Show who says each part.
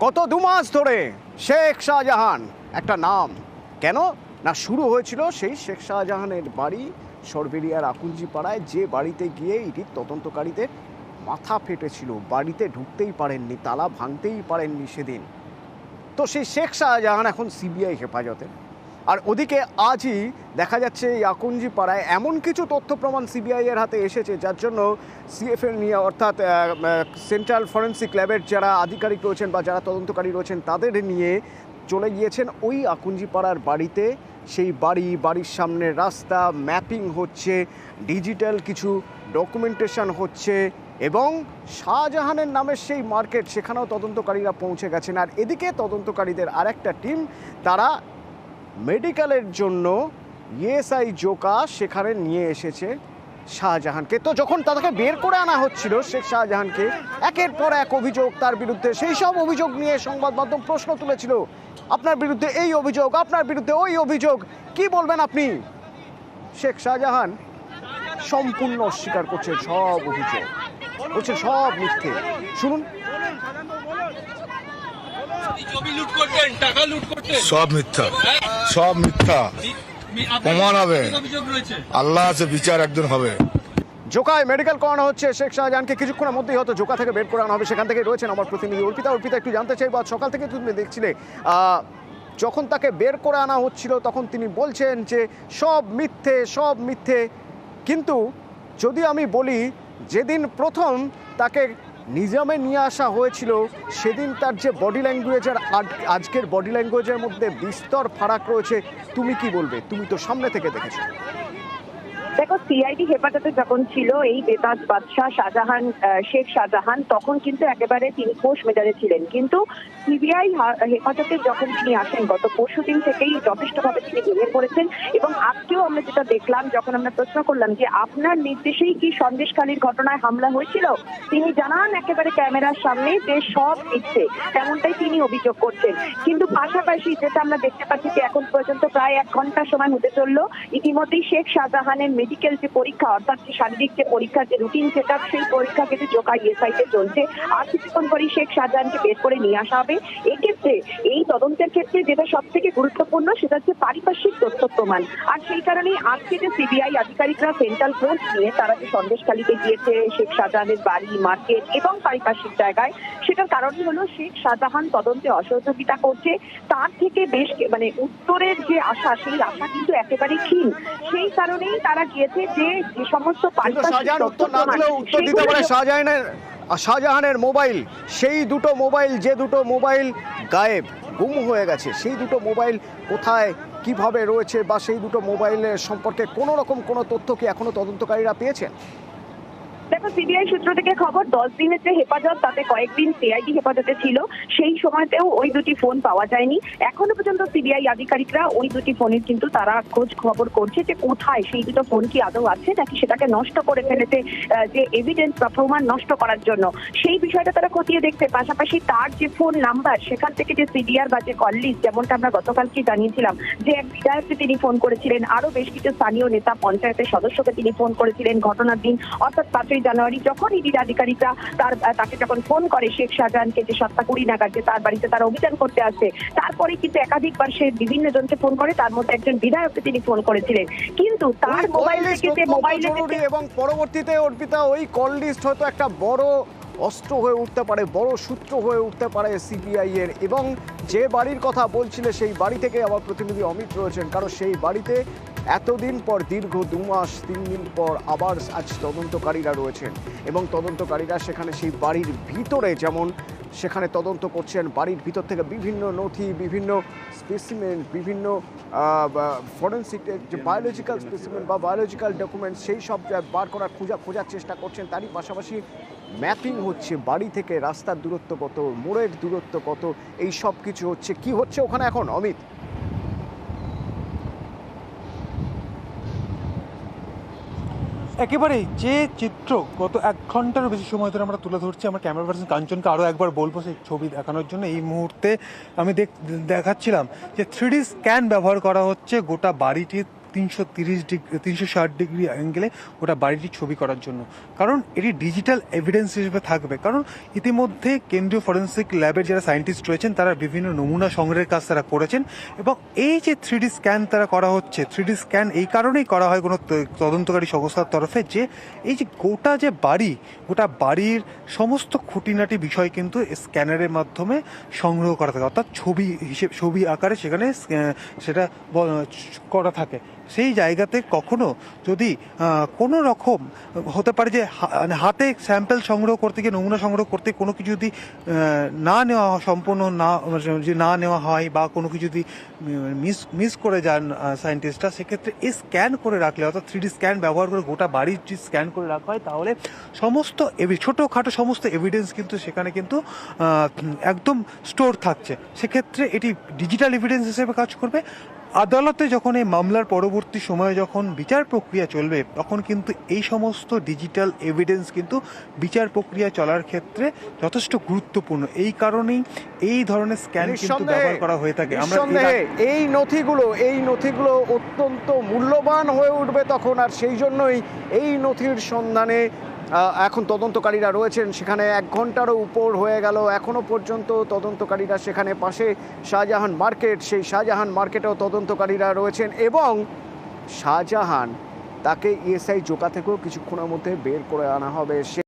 Speaker 1: গত দু মাস ধরে শেখ শাহজাহান, একটা নাম। কেন? না, শুরু হয়েছিল সেই শেখ শাহজাহানের বাড়ি সরবেরিয়ার আকুঞ্জি পাড়ায়। যে বাড়িতে গিয়ে ইডির তদন্তকারীদের মাথা ফেটেছিল। বাড়িতে ঢুকতেই পারেননি, তালা ভাঙতেই পারেননি সেদিন। তো সেই শেখ শাহজাহান এখন সিবিআই হেফাজতে আর ওদিকে আজই দেখা যাচ্ছে এই আকুঞ্জি পাড়ায় এমন কিছু তথ্য প্রমাণ সিবিআই এর হাতে এসেছে, যার জন্য সিএফএল নিয়ে অর্থাৎ সেন্ট্রাল ফরেন্সিক ল্যাবের যারা আধিকারিক রয়েছেন বা যারা তদন্তকারী রয়েছেন, তাদের নিয়ে চলে গিয়েছেন ওই আকুঞ্জি পাড়ার বাড়িতে। সেই বাড়ি, বাড়ির সামনে রাস্তা, ম্যাপিং হচ্ছে, ডিজিটাল কিছু ডকুমেন্টেশন হচ্ছে এবং শাহজাহানের নামের সেই মার্কেট, সেখানেও তদন্তকারীরা পৌঁছে গেছেন। আর এদিকে তদন্তকারীদের আরেকটা টিম, তারা মেডিকেলের জন্য ইএসআই জোকা সেখানে নিয়ে এসেছে শাহজাহানকে। তো যখন তাদেরকে বের করে আনা হচ্ছিল, শেখ শাহজাহানকে একের পর এক অভিযোগ তার বিরুদ্ধে, সেই সব অভিযোগ নিয়ে সংবাদ মাধ্যম প্রশ্ন তুলেছিল। আপনার বিরুদ্ধে এই অভিযোগ, আপনার বিরুদ্ধে ওই অভিযোগ, কি বলবেন আপনি? শেখ শাহজাহান সম্পূর্ণ অস্বীকার করছে সব অভিযোগ। বলছে সব মিথ্যে। শুনুন।
Speaker 2: সব মিথ্যা। সব মিথ্যা। প্রমাণ হবে। আল্লাহ আছে বিচার একদিন হবে।
Speaker 1: জোকায় মেডিকেল করানো হচ্ছে শেখ শাহজাহানকে। কিছুক্ষণের মধ্যেই হয়তো জোকা থেকে বের করানো হবে। সেখান থেকে রয়েছেন আমার প্রতিনিধি অর্পিতা। অর্পিতা একটু জানতে চাই বা সকাল থেকে তুমি দেখছিলে যখন তাকে বের করে আনা হচ্ছিল তখন তিনি বলছেন যে সব মিথ্যে সব মিথ্যে। কিন্তু যদি আমি বলি যেদিন প্রথম তাকে নিজামে নিয়ে আসা হয়েছিল সেদিন তার যে বডি ল্যাঙ্গুয়েজ আর আজকের বডি ল্যাঙ্গুয়েজের মধ্যে বিস্তর ফারাক রয়েছে। তুমি কি বলবে? তুমি তো সামনে থেকে দেখেছ।
Speaker 3: দেখো সিআইডি হেফাজতে যখন ছিল এই বেতাজ বাদশাহ শাহজাহান শেখ শাহজাহান, তখন কিন্তু একেবারে তিনি খোশ মেজাজে ছিলেন। কিন্তু সিবিআই হেফাজতে যখন তিনি আসেন, গত পরশু দিন থেকেই যথেষ্টভাবে তিনি ভেঙে পড়েছেন এবং আজকেও আমরা যেটা দেখলাম, যখন আমরা প্রশ্ন করলাম যে আপনার নির্দেশেই কি সন্দেশখালীর ঘটনায় হামলা হয়েছিল? তিনি জানান একেবারে ক্যামেরার সামনে যে সব মিথ্যে, তেমনটাই তিনি অভিযোগ করছেন। কিন্তু পাশাপাশি যেটা আমরা দেখতে পাচ্ছি যে এখন পর্যন্ত প্রায় এক ঘণ্টা সময় হতে চলল, ইতিমধ্যেই শেখ শাহজাহানের মেডিকেল যে পরীক্ষা, অর্থাৎ যে শারীরিক যে পরীক্ষা যে রুটিন সেট সেই পরীক্ষা কিন্তু জোকা ইএসআইতে চলছে। আর কিছুক্ষণ পরেই শেখ শাহজাহানকে বের করে নিয়ে আসা হবে। এক্ষেত্রে এই তদন্তের ক্ষেত্রে যেটা সব থেকে গুরুত্বপূর্ণ, সেটা হচ্ছে পারিপার্শ্বিক তথ্য প্রমাণ। আর সেই কারণেই আজকে যে সিবিআই আধিকারিকরা সেন্ট্রাল ফোর্স নিয়ে তারা যে সন্দেশখালীতে গিয়েছে, শেখ শাহজাহানের বাড়ি, মার্কেট এবং পারিপার্শ্বিক জায়গায়, সেটার কারণই হলো শেখ শাহজাহান তদন্তে অসহযোগিতা করছে। তার থেকে বেশ মানে উত্তরের যে আশা, সেই আশা কিন্তু একেবারে ক্ষীণ। সেই কারণেই তারা গিয়েছে যে যে সমস্ত
Speaker 1: উত্তর দিতে পারে শাহজাহানের মোবাইল সেই দুটো মোবাইল যে দুটো মোবাইল গায়েব গুম হয়ে গেছে সেই দুটো মোবাইল কোথায় কীভাবে রয়েছে বা সেই দুটো মোবাইলের সম্পর্কে কোনো রকম কোনো তথ্য কি এখনও তদন্তকারীরা পেয়েছেন?
Speaker 3: দেখো সিবিআই সূত্র থেকে খবর, দশ দিনের যে হেফাজত, তাতে কয়েকদিন সিআইডি হেফাজতে ছিল, সেই সময়তেও ওই দুটি ফোন পাওয়া যায়নি। এখনও পর্যন্ত সিবিআই আধিকারিকরা ওই দুটি ফোনের কিন্তু তারা খোঁজ খবর করছে যে কোথায় সেই দুটো ফোন কি আদৌ আছে, নাকি সেটাকে নষ্ট করে ফেলেছে যে এভিডেন্স বা প্রমাণ নষ্ট করার জন্য। সেই বিষয়টা তারা খতিয়ে দেখছে। পাশাপাশি তার যে ফোন নাম্বার সেখান থেকে যে সিডিআর বা যে কল যেমনটা আমরা গতকালকে জানিয়েছিলাম, যে এক বিধায়ককে তিনি ফোন করেছিলেন আরও বেশ কিছু স্থানীয় নেতা, পঞ্চায়েতের সদস্যকে তিনি ফোন করেছিলেন ঘটনার দিন, অর্থাৎ পাঁচই জানুয়ারি যখন ইডির আধিকারিকরা তার তাকে যখন ফোন করে শেখ শাহজাহানকে যে সাতটা কুড়ি নাগাদ যে তার বাড়িতে তারা অভিযান করতে আসছে তারপরে কিন্তু একাধিকবার সে বিভিন্ন জনকে ফোন করে তার মধ্যে একজন বিধায়ককে তিনি ফোন করেছিলেন। কিন্তু তার মোবাইল থেকে যে মোবাইলে
Speaker 1: এবং পরবর্তীতে অর্পিতা ওই কল লিস্ট হয়তো একটা বড় অস্ত্র হয়ে উঠতে পারে বড় সূত্র হয়ে উঠতে পারে সিবিআই এর। এবং যে বাড়ির কথা বলছিলে সেই বাড়ি থেকে আমার প্রতিনিধি অমিত রয়েছেন। কারণ সেই বাড়িতে এতদিন পর, দীর্ঘ দু মাস, তিন দিন পর আবার আজ তদন্তকারীরা রয়েছেন। এবং তদন্তকারীরা সেখানে সেই বাড়ির ভিতরে যেমন সেখানে তদন্ত করছেন, বাড়ির ভিতর থেকে বিভিন্ন নথি, বিভিন্ন স্পেসিমেন্ট বিভিন্ন ফরেন্সিক যে বায়োলজিক্যাল স্পেসিমেন্ট বা বায়োলজিক্যাল ডকুমেন্ট সেই সব বার করার খোঁজা, খোঁজার চেষ্টা করছেন, তারই পাশাপাশি ম্যাপিং হচ্ছে, বাড়ি থেকে রাস্তার দূরত্ব কত, মোড়ের দূরত্ব কত, এই সব কিছু হচ্ছে। কি হচ্ছে ওখানে এখন, অমিত?
Speaker 4: একেবারেই যে চিত্র গত এক ঘন্টারও বেশি সময় ধরে আমরা তুলে ধরছি, আমার ক্যামেরা পার্সন কাঞ্চনকে আরও একবার বলব সেই ছবি দেখানোর জন্য। এই মুহূর্তে আমি দেখ, দেখাচ্ছিলাম যে থ্রিডি স্ক্যান ব্যবহার করা হচ্ছে গোটা বাড়িটির তিনশো তিরিশ ডিগ্রি তিনশো ষাট ডিগ্রি অ্যাঙ্গেলে ওটা বাড়িটি ছবি করার জন্য। কারণ এটি ডিজিটাল এভিডেন্স হিসেবে থাকবে। কারণ ইতিমধ্যে কেন্দ্রীয় ফরেন্সিক ল্যাবের যারা সায়েন্টিস্ট রয়েছেন, তারা বিভিন্ন নমুনা সংগ্রহের কাজ তারা করেছেন এবং এই যে থ্রি স্ক্যান তারা করা হচ্ছে থ্রি স্ক্যান এই কারণেই করা হয় কোনো তদন্তকারী সংস্থার তরফে যে এই যে গোটা যে বাড়ি, গোটা বাড়ির সমস্ত খুঁটিনাটি বিষয় কিন্তু স্ক্যানারের মাধ্যমে সংগ্রহ করা থাকে। অর্থাৎ ছবি হিসেবে, ছবি আকারে সেখানে সেটা করা থাকে। সেই জায়গাতে কখনো যদি কোনো রকম হতে পারে যে মানে হাতে স্যাম্পল সংগ্রহ করতে গিয়ে, নমুনা সংগ্রহ করতে কোনো কিছু যদি না নেওয়া সম্পূর্ণ না, যদি না নেওয়া হয় বা কোনো কিছু যদি মিস মিস করে যান সায়েন্টিস্টরা, সেক্ষেত্রে এই স্ক্যান করে রাখলে, অর্থাৎ থ্রি স্ক্যান ব্যবহার করে গোটা বাড়ির যদি স্ক্যান করে রাখা হয়, তাহলে সমস্ত ছোটোখাটো সমস্ত এভিডেন্স কিন্তু সেখানে কিন্তু একদম স্টোর থাকছে। সেক্ষেত্রে এটি ডিজিটাল এভিডেন্স হিসেবে কাজ করবে। আদালতে যখন এই মামলার পরবর্তী সময়ে যখন বিচার প্রক্রিয়া চলবে তখন কিন্তু এই সমস্ত ডিজিটাল এভিডেন্স কিন্তু বিচার প্রক্রিয়া চলার ক্ষেত্রে যথেষ্ট গুরুত্বপূর্ণ। এই কারণেই এই ধরনের স্ক্যান কিন্তু ব্যবহার করা হয়ে থাকে। আমরা
Speaker 1: এই নথিগুলো এই নথিগুলো অত্যন্ত মূল্যবান হয়ে উঠবে তখন আর সেই জন্যই এই নথির সন্ধানে এখন তদন্তকারীরা রয়েছেন। সেখানে এক ঘন্টারও উপর হয়ে গেল। এখনও পর্যন্ত তদন্তকারীরা সেখানে পাশে শাহজাহান মার্কেট। সেই শাহজাহান মার্কেটেও তদন্তকারীরা রয়েছেন এবং শাহজাহান তাকে ইএসআই জোকা থেকেও কিছুক্ষণের মধ্যে বের করে আনা হবে।